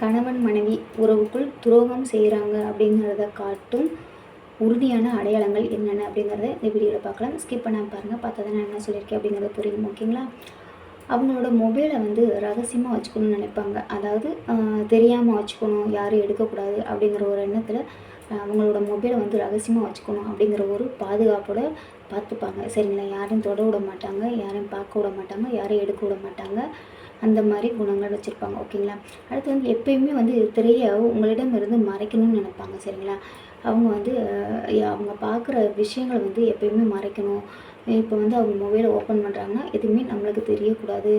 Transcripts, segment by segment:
கணவன் மனைவி உறவுக்குள் துரோகம் செய்கிறாங்க அப்படிங்கிறத காட்டும் உறுதியான அடையாளங்கள் என்னென்ன அப்படிங்கிறத இந்த வீடியோவில் பார்க்கலாம். ஸ்கிப் பண்ணாமல் பாருங்கள் பார்த்தா தான் நான் என்ன சொல்லியிருக்கேன் அப்படிங்கிறத புரியும். ஓகேங்களா? அவங்களோட மொபைலை வந்து ரகசியமாக வச்சுக்கணும்னு நினைப்பாங்க. அதாவது தெரியாமல் வச்சுக்கணும் யாரும் எடுக்கக்கூடாது அப்படிங்கிற ஒரு எண்ணத்தில் அவங்களோட மொபைலை வந்து ரகசியமாக வச்சுக்கணும் அப்படிங்கிற ஒரு பாதுகாப்போட பார்த்துப்பாங்க. சரிங்களா? யாரையும் தொட விட மாட்டாங்க யாரையும் பார்க்க விட மாட்டாங்க யாரையும் எடுக்க விட மாட்டாங்க. அந்த மாதிரி குணங்கள் வச்சுருப்பாங்க ஓகேங்களா? அடுத்து வந்து எப்பயுமே வந்து திரையை உங்களிடம் இருந்து மறைக்கணும்னு நினைப்பாங்க சரிங்களா? அவங்க வந்து அவங்க பார்க்குற விஷயங்களை வந்து எப்பயுமே மறைக்கணும். இப்போ வந்து அவங்க மொபைலை ஓப்பன் பண்ணுறாங்கன்னா எதுவுமே நம்மளுக்கு தெரியக்கூடாது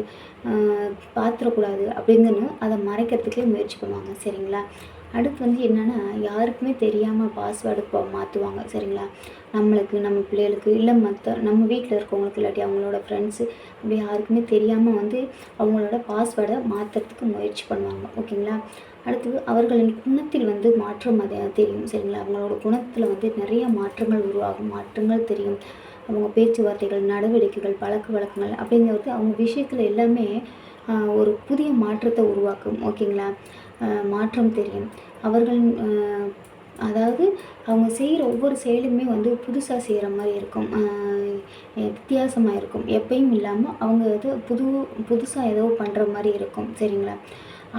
பார்த்துடக்கூடாது அப்படிங்கன்னு அதை மறைக்கிறதுக்கே முயற்சி பண்ணுவாங்க சரிங்களா? அடுத்து வந்து என்னென்னா யாருக்குமே தெரியாமல் பாஸ்வேர்டு இப்போ மாற்றுவாங்க சரிங்களா? நம்மளுக்கு நம்ம பிள்ளைகளுக்கு இல்லை மற்ற நம்ம வீட்டில் இருக்கவங்களுக்கு இல்லாட்டி அவங்களோட ஃப்ரெண்ட்ஸு அப்படி யாருக்குமே தெரியாமல் வந்து அவங்களோட பாஸ்வேர்டை மாற்றுறதுக்கு முயற்சி பண்ணுவாங்க ஓகேங்களா? அடுத்து அவர்களின் குணத்தில் வந்து மாற்றம் அது தெரியும் சரிங்களா? அவங்களோட குணத்தில் வந்து நிறைய மாற்றங்கள் உருவாகும் மாற்றங்கள் தெரியும். அவங்க பேச்சுவார்த்தைகள் நடவடிக்கைகள் பழக்க வழக்கங்கள் அப்படிங்கிறது அவங்க விஷயத்தில் எல்லாமே ஒரு புதிய மாற்றத்தை உருவாக்கும் ஓகேங்களா? மாற்றம் தெரியும். அவர்கள் அதாவது அவங்க செய்கிற ஒவ்வொரு செயலுமே வந்து புதுசாக செய்கிற மாதிரி இருக்கும். வித்தியாசமாக இருக்கும். எப்பயும் இல்லாமல் அவங்க இது புது புதுசாக ஏதோ பண்ணுற மாதிரி இருக்கும். சரிங்களா?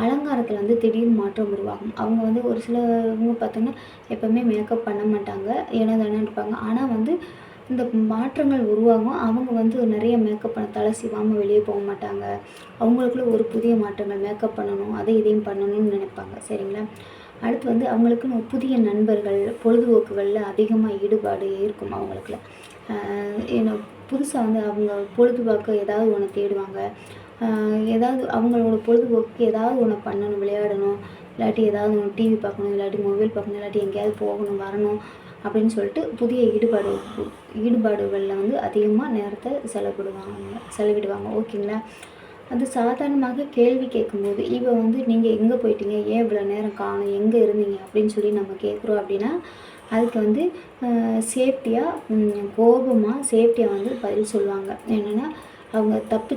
அலங்காரத்தில் வந்து திடீர் மாற்றம் உருவாகும். அவங்க வந்து ஒரு சிலவங்க பார்த்தோன்னா எப்போவுமே மேக்கப் பண்ண மாட்டாங்க. ஏன்னா தானே இருப்பாங்க. ஆனால் வந்து இந்த மாற்றங்கள் உருவாகும். அவங்க வந்து நிறைய மேக்கப் பண்ண தலை சிவாமல் வெளியே போக மாட்டாங்க. அவங்களுக்குள்ள ஒரு புதிய மாற்றங்கள் மேக்கப் பண்ணணும் அதை இதையும் பண்ணணும்னு நினைப்பாங்க. சரிங்களா? அடுத்து வந்து அவங்களுக்குன்னு புதிய நண்பர்கள் பொழுதுபோக்குகளில் அதிகமாக ஈடுபாடு இருக்கும் அவங்களுக்குள்ள. ஏன்னா புதுசாக வந்து அவங்க பொழுதுபோக்கு ஏதாவது ஒன்று தேடுவாங்க. ஏதாவது அவங்களோட பொழுதுபோக்கு ஏதாவது ஒன்று பண்ணணும் விளையாடணும். இல்லாட்டி ஏதாவது ஒன்று டிவி பார்க்கணும் இல்லாட்டி மொபைல் பார்க்கணும் இல்லாட்டி எங்கேயாவது போகணும் வரணும். அப்படின்னு சொல்லிட்டு புதிய ஈடுபாடு ஈடுபாடுகளில் வந்து அதிகமாக நேரத்தை செலவிடுவாங்க செலவிடுவாங்க. ஓகேங்களா? அது சாதாரணமாக கேள்வி கேட்கும்போது இப்போ வந்து நீங்கள் எங்கே போயிட்டீங்க? ஏன் இவ்வளோ நேரம் காணும்? எங்கே இருந்தீங்க? அப்படின்னு சொல்லி நம்ம கேட்குறோம் அப்படின்னா அதுக்கு வந்து சேஃப்டியாக கோபமாக சேஃப்டியாக வந்து பதில் சொல்லுவாங்க. என்னென்னா அவங்க தப்பு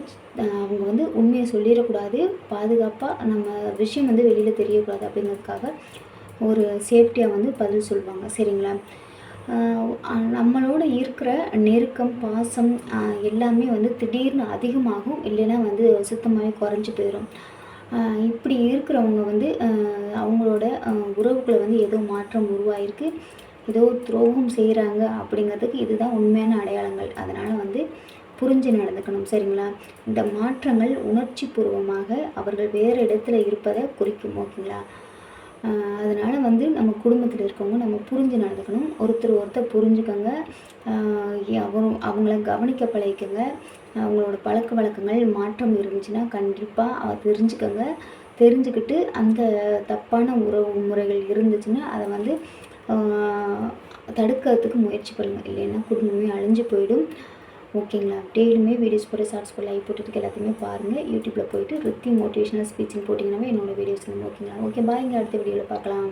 அவங்க வந்து உண்மையை சொல்லிடக்கூடாது. பாதுகாப்பாக நம்ம விஷயம் வந்து வெளியில் தெரியக்கூடாது அப்படிங்கிறதுக்காக ஒரு சேஃப்டியாக வந்து பதில் சொல்லுவாங்க சரிங்களா? நம்மளோட இருக்கிற நெருக்கம் பாசம் எல்லாமே வந்து திடீர்னு அதிகமாகும். இல்லைன்னா வந்து சுத்தமாகவே குறைஞ்சி போயிடும் இப்படி இருக்கிறவங்க வந்து அவங்களோட உறவுகளை வந்து ஏதோ மாற்றம் உருவாயிருக்கு. ஏதோ துரோகம் செய்கிறாங்க அப்படிங்கிறதுக்கு இதுதான் உண்மையான அடையாளங்கள். அதனால் வந்து புரிஞ்சு நடந்துக்கணும். சரிங்களா? இந்த மாற்றங்கள் உணர்ச்சி பூர்வமாக அவர்கள் வேறு இடத்துல இருப்பதை குறிக்கும். ஓகேங்களா? வந்து நம்ம குடும்பத்தில் இருக்கவங்க நம்ம புரிஞ்சு நடந்துக்கணும். ஒருத்தர் ஒருத்தர் புரிஞ்சுக்கோங்க. அவங்க அவங்கள கவனிக்க பழகிக்கோங்க. அவங்களோட பழக்க வழக்கங்கள் மாற்றம் இருந்துச்சுன்னா கண்டிப்பாக அவ தெரிஞ்சுக்கோங்க. தெரிஞ்சுக்கிட்டு அந்த தப்பான உறவு முறைகள் இருந்துச்சுன்னா அதை வந்து தடுக்கிறதுக்கு முயற்சி பண்ணுங்கள் இல்லைன்னா குடும்பமே அழிஞ்சு போயிடும். ஓகேங்களா? டெய்லியுமே வீடியோஸ் போட்டு ஷார்ட்ஸ் போட்டு லைக் போட்டுருக்கு எல்லாத்தையுமே பாருங்கள் யூடியூப்பில் போயிட்டு ரித்தி மோட்டிவேஷனல் ஸ்பீச்சிங் போட்டிங்கன்னாவே என்னோடய வீடியோஸ் ஓகேங்களா? ஓகே பாருங்க அடுத்த வீடியோவில் பார்க்கலாம்